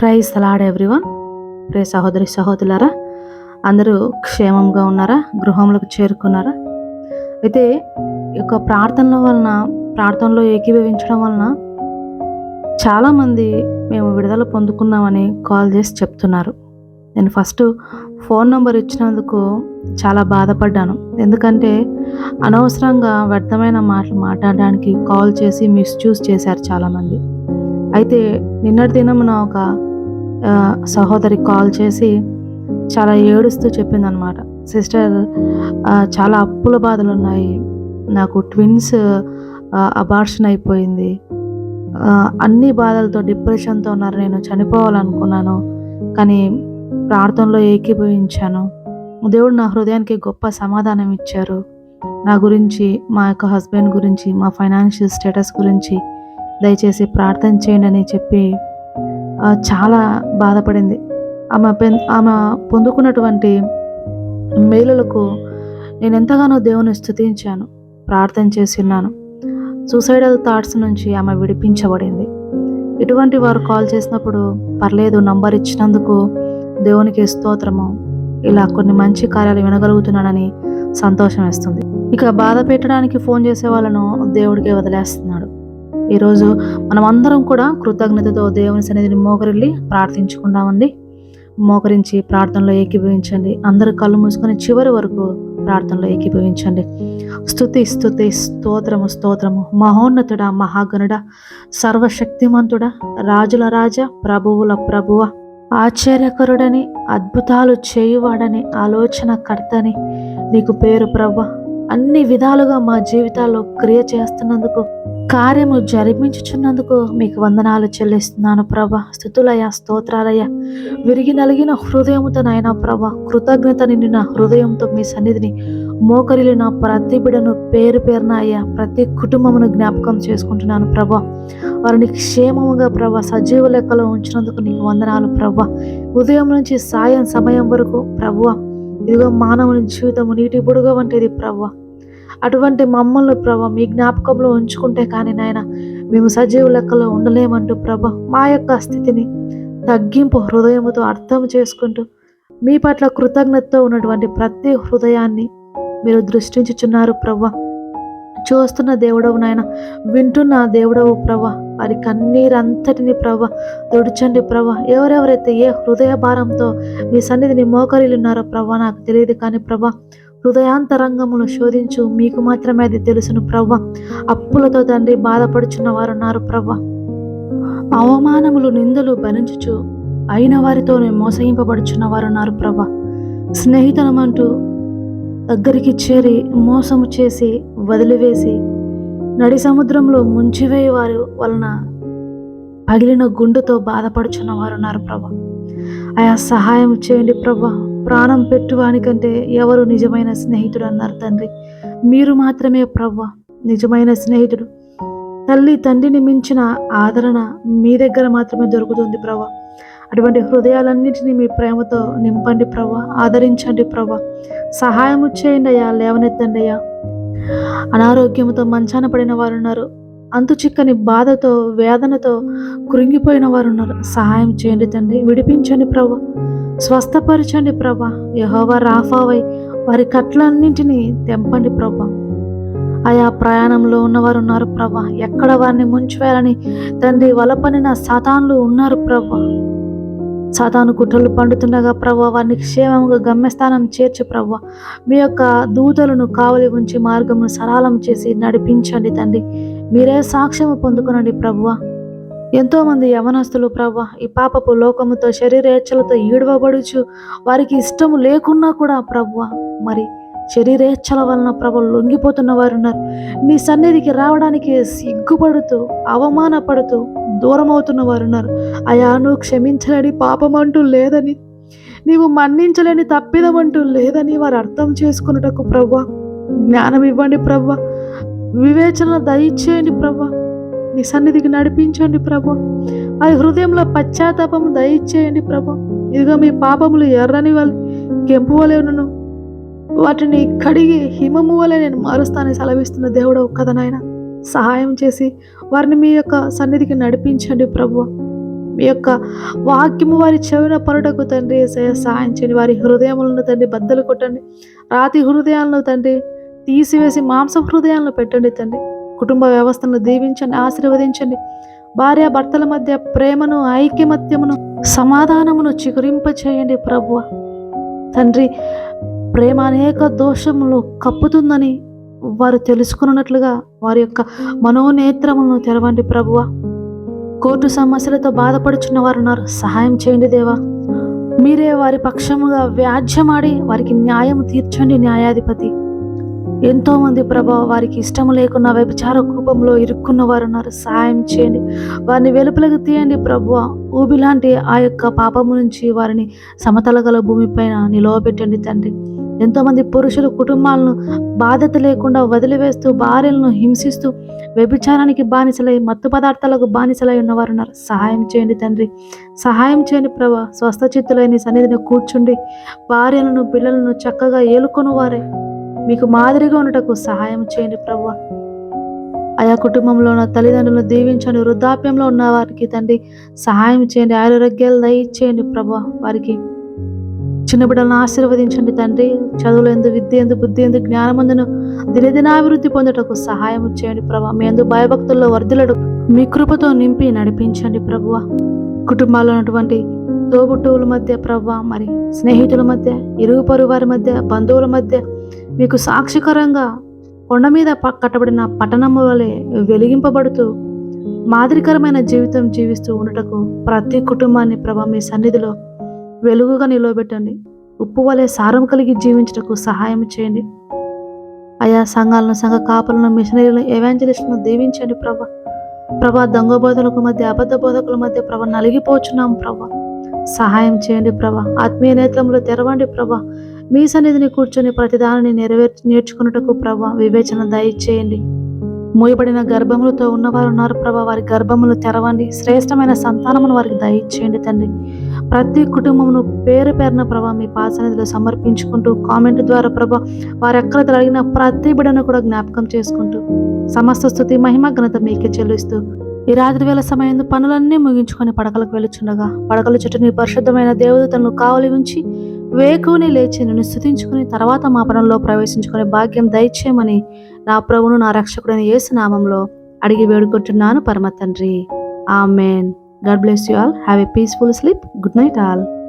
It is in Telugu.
Praise salad everyone. ప్రే సహోదరి సహోదరులారా అందరూ క్షేమంగా ఉన్నారా? గృహంలోకి చేరుకున్నారా? అయితే ఈ యొక్క ప్రార్థనల వలన ప్రార్థనలో ఏకీభవించడం వలన చాలామంది మేము విడుదల పొందుకున్నామని కాల్ చేసి చెప్తున్నారు. నేను ఫస్ట్ ఫోన్ నెంబర్ ఇచ్చినందుకు చాలా బాధపడ్డాను. ఎందుకంటే అనవసరంగా వ్యర్థమైన మాటలు మాట్లాడడానికి కాల్ చేసి మిస్యూజ్ చేశారు చాలామంది. అయితే నిన్నటి దినమున ఒక సహోదరి కాల్ చేసి చాలా ఏడుస్తూ చెప్పిందనమాట సిస్టర్ చాలా అప్పుల బాధలు ఉన్నాయి. నాకు ట్విన్స్ అబార్షన్ అయిపోయింది. అన్ని బాధలతో డిప్రెషన్తో ఉన్నారు. నేను చనిపోవాలనుకున్నాను. కానీ ప్రార్థనలో ఏకీభవించాను. దేవుడు నా హృదయానికి గొప్ప సమాధానం ఇచ్చారు. నా గురించి మా యొక్క హస్బెండ్ గురించి మా ఫైనాన్షియల్ స్టేటస్ గురించి దయచేసి ప్రార్థన చేయండి అని చెప్పి చాలా బాధపడింది. ఆమె పెన్ ఆమె పొందుకున్నటువంటి మేలులకు నేను ఎంతగానో దేవుని స్థుతించాను ప్రార్థన చేసి ఉన్నాను. సూసైడల్ థాట్స్ నుంచి ఆమె విడిపించబడింది. ఇటువంటి వారు కాల్ చేసినప్పుడు పర్లేదు నంబర్ ఇచ్చినందుకు దేవునికి స్తోత్రము. ఇలా కొన్ని మంచి కార్యాలు వినగలుగుతున్నానని సంతోషం వేస్తుంది. ఇక బాధ పెట్టడానికి ఫోన్ చేసే వాళ్ళను దేవుడికే వదిలేస్తుంది. ఈరోజు మనం అందరం కూడా కృతజ్ఞతతో దేవుని సన్నిధిని మోకరిల్లి ప్రార్థించుకుందామండి. మోకరించి ప్రార్థనలో ఏకీభవించండి. అందరు కళ్ళు మూసుకొని చివరి వరకు ప్రార్థనలో ఏకీభవించండి. స్తుతి స్థుతి స్తోత్రము స్తోత్రము. మహోన్నతుడా మహాగణుడ సర్వశక్తిమంతుడా రాజుల రాజా ప్రభువుల ప్రభువ ఆశ్చర్యకరుడని అద్భుతాలు చేయువాడని ఆలోచన కర్తని నీకు పేరు ప్రభ అన్ని విధాలుగా మా జీవితాల్లో క్రియ చేస్తున్నందుకు కార్యము జరిపించుచున్నందుకు మీకు వందనాలు చెల్లిస్తున్నాను ప్రభ. స్థుతులయ స్తోత్రాలయ విరిగి నలిగిన హృదయముతో నాయన ప్రభ కృతజ్ఞత నిండిన హృదయంతో మీ సన్నిధిని మోకరిలిన ప్రతి బిడను పేరు పేరున అయ్యా ప్రతి కుటుంబమును జ్ఞాపకం చేసుకుంటున్నాను ప్రభ. వారిని క్షేమముగా ప్రభ సజీవ లెక్కలో ఉంచినందుకు నీకు వందనాలు ప్రభ. ఉదయం నుంచి సాయం సమయం వరకు ప్రభువ ఇదిగో మానవుని జీవితము నీటి బుడుగ వంటిది ప్రభా. అటువంటి మమ్మల్ని ప్రభ మీ జ్ఞాపకంలో ఉంచుకుంటే కానీ నాయన మేము సజీవ లెక్కలో ఉండలేమంటూ ప్రభ మా యొక్క స్థితిని తగ్గింపు హృదయముతో అర్థం చేసుకుంటూ మీ పట్ల కృతజ్ఞతతో ఉన్నటువంటి ప్రతి హృదయాన్ని మీరు దృష్టించుచున్నారు ప్రభ. చూస్తున్న దేవుడవు నాయన వింటున్న దేవుడవు ప్రభ వారి కన్నీరంతటిని ప్రభ తుడిచండి ప్రభ. ఎవరెవరైతే ఏ హృదయ భారంతో మీ సన్నిధిని మోకరిల్లున్నారో ప్రభ నాకు తెలియదు కానీ ప్రభ హృదయాంతరంగమును శోధించు. మీకు మాత్రమే అది తెలుసును ప్రవ్వ. అప్పులతో తండ్రి బాధపడుచున్న వారు ఉన్నారు ప్రవ్వ. అవమానములు నిందలు భరించుచు అయిన వారితోనే మోసగింపబడుచున్న వారు ఉన్నారు ప్రవ్వ. స్నేహితులమంటూ దగ్గరికి చేరి మోసము చేసి వదిలివేసి నడి సముద్రంలో ముంచివేయి వారు వలన పగిలిన గుండెతో బాధపడుచున్న వారు ఉన్నారు ప్రభ ఆయా సహాయం చేయండి ప్రభా ప్రాణం పెట్టువానికంటే ఎవరు నిజమైన స్నేహితుడు అన్నారు తండ్రి? మీరు మాత్రమే ప్రవ్వ. నిజమైన స్నేహితుడు. తల్లి తండ్రిని మించిన ఆదరణ మీ దగ్గర మాత్రమే దొరుకుతుంది ప్రవ్వ. అటువంటి హృదయాలన్నింటినీ మీ ప్రేమతో నింపండి ప్రభ ఆదరించండి ప్రభ సహాయం చేయండి అయ్యా. లేవనెత్తండి అయ్యా. అనారోగ్యంతో మంచాన పడిన వారు ఉన్నారు అంతు చిక్కని బాధతో వేదనతో కృంగిపోయిన వారు ఉన్నారు సహాయం చేయండి తండ్రి. విడిపించండి ప్రభ స్వస్థపరచండి ప్రభా. యహోవా రాఫావై వారి కట్లన్నింటినీ తెంపండి ప్రభా. ఆయా ప్రయాణంలో ఉన్నవారు ఉన్నారు ప్రభా. ఎక్కడ వారిని ముంచివేయాలని తండ్రి వలపనిన సాతాన్లు ఉన్నారు ప్రభా. సాతాను గుట్టలు పండుతుండగా ప్రభా వారిని క్షేమంగా గమ్యస్థానం చేర్చు ప్రభా. మీ యొక్క దూతలను కావలి ఉంచి మార్గమును సరళం చేసి నడిపించండి తండ్రి. మీరే సాక్ష్యము పొందుకునండి ప్రభువా ఎంతోమంది యవనస్తులు ప్రభా ఈ పాపపు లోకముతో శరీరేచ్ఛలతో ఈడవబడుచు వారికి ఇష్టము లేకున్నా కూడా ప్రభు మరి శరీరేచ్ఛల వలన ప్రభు లొంగిపోతున్న వారు ఉన్నారు మీ సన్నిధికి రావడానికి సిగ్గుపడుతూ అవమానపడుతూ దూరం అవుతున్న వారు ఉన్నారు అయా నువ్వు క్షమించలేని పాపం అంటూ లేదని నీవు మన్నించలేని తప్పిదం అంటూ లేదని వారు అర్థం చేసుకున్నటకు ప్రభు జ్ఞానం ఇవ్వండి ప్రభు వివేచన దయచేయండి ప్రభు. నీ సన్నిధికి నడిపించండి ప్రభు. అది హృదయంలో పశ్చాత్తాపము దయచేయండి ప్రభు. ఇదిగో మీ పాపములు ఎర్రని వలె కెంపు వలెను వాటిని కడిగి హిమము వలె నేను మారుస్తానని సెలవిస్తున్న దేవుడు కదా నాయన. సహాయం చేసి వారిని మీ యొక్క సన్నిధికి నడిపించండి ప్రభు. మీ యొక్క వాక్యము వారి చెవిన పరుటకు తండ్రి సహాయం సాయం చేయండి. వారి హృదయములను తండ్రి బద్దలు కొట్టండి. రాతి హృదయాలను తండ్రి తీసివేసి మాంస హృదయాలను పెట్టండి తండ్రి. కుటుంబ వ్యవస్థను దీవించండి ఆశీర్వదించండి. భార్య భర్తల మధ్య ప్రేమను ఐక్యమత్యమును సమాధానమును చిగురింప చేయండి ప్రభువ. తండ్రి ప్రేమ అనేక దోషములు కప్పుతుందని వారు తెలుసుకున్నట్లుగా వారి యొక్క మనోనేత్రములను తెరవండి ప్రభువ. కోర్టు సమస్యలతో బాధపడుచున్న వారు ఉన్నారు. సహాయం చేయండి దేవా. మీరే వారి పక్షముగా వ్యాజ్యమాడి వారికి న్యాయం తీర్చండి న్యాయాధిపతి. ఎంతోమంది ప్రభావ వారికి ఇష్టం లేకున్న వ్యభిచార కూపంలో ఇరుక్కున్న వారు ఉన్నారు. సహాయం చేయండి. వారిని వెలుపులకు తీయండి ప్రభు ఊబి లాంటి ఆ యొక్క పాపము నుంచి వారిని సమతలగల భూమిపైన భూమిపైన నిలవబెట్టండి తండ్రి. ఎంతోమంది పురుషులు కుటుంబాలను బాధ్యత లేకుండా వదిలివేస్తూ భార్యలను హింసిస్తూ వ్యభిచారానికి బానిసలై మత్తు పదార్థాలకు బానిసలై ఉన్నవారు ఉన్నారు. సహాయం చేయండి తండ్రి. సహాయం చేయండి ప్రభా. స్వస్థ చిత్తులైన సన్నిధిని కూర్చుండి భార్యలను పిల్లలను చక్కగా ఏలుకొని వారే మీకు మాదిరిగా ఉండటకు సహాయం చేయండి ప్రభు ఆయా కుటుంబంలో ఉన్న తల్లిదండ్రులను దీవించండి వృద్ధాప్యంలో ఉన్న వారికి తండ్రి సహాయం చేయండి ఆరోగ్యాలు దయచేయండి ప్రభు వారికి చిన్న బిడ్డలను ఆశీర్వదించండి తండ్రి చదువులు ఎందు విద్య ఎందు బుద్ధి ఎందు జ్ఞానమందును దినదినాభివృద్ధి పొందుటకు సహాయం చేయండి ప్రభు మీ ఎందు భయభక్తుల్లో వర్ధులడు మీ కృపతో నింపి నడిపించండి ప్రభువ. కుటుంబాల్లో ఉన్నటువంటి తోబుట్టువుల మధ్య ప్రభు మరి స్నేహితుల మధ్య ఇరుగు పొరుగు వారి మధ్య బంధువుల మధ్య మీకు సాక్షికరంగా కొండ మీద కట్టబడిన పట్టణం వలె వెలిగింపబడుతూ మాదిరికరమైన జీవితం జీవిస్తూ ఉండటకు ప్రతి కుటుంబాన్ని ప్రభా మీ సన్నిధిలో వెలుగుగా నిలవబెట్టండి. ఉప్పు వలె సారం కలిగి జీవించటకు సహాయం చేయండి. ఆయా సంఘాలను సంఘ కాపలను మిషనరీలను ఎవాంజలిస్టులను దీవించండి ప్రభా. ప్రభా దొంగ మధ్య అబద్ధ బోధకుల మధ్య ప్రభా నలిగిపోచున్నాం ప్రభా. సహాయం చేయండి ప్రభా. ఆత్మీయ నేత్రంలో తెరవండి ప్రభా. మీ సన్నిధిని కూర్చొని ప్రతిదానిని నెరవేర్ నేర్చుకున్నటకు ప్రభా వివేచన దయచేయండి. మూయబడిన గర్భములతో ఉన్నవారు ఉన్నారు ప్రభా వారి గర్భములు తెరవండి. శ్రేష్టమైన సంతానమును వారికి దయచేయండి తండ్రి. ప్రతి కుటుంబమును పేరు పేరున ప్రభా మీ పాసనిధిలో సమర్పించుకుంటూ కామెంట్ ద్వారా ప్రభా వారు ఎక్కడ అడిగిన ప్రతి బిడను కూడా జ్ఞాపకం చేసుకుంటూ సమస్త స్థుతి మహిమ ఘనత మీకే చెల్లిస్తూ ఈ రాత్రి వేళ సమయంలో పనులన్నీ ముగించుకొని పడకలకు వెళుచుండగా పడకల చుట్టూ నీ పరిశుద్ధమైన దేవదూతలను కావలి ఉంచి వేకుని లేచి నిన్ను స్థుతించుకుని తర్వాత మా పనంలో ప్రవేశించుకునే భాగ్యం దయచేయమని నా ప్రభును నా రక్షకుడైన యేసు నామంలో అడిగి వేడుకుంటున్నాను పరమ తండ్రి amen. God bless you all. Have a peaceful sleep. Good night all.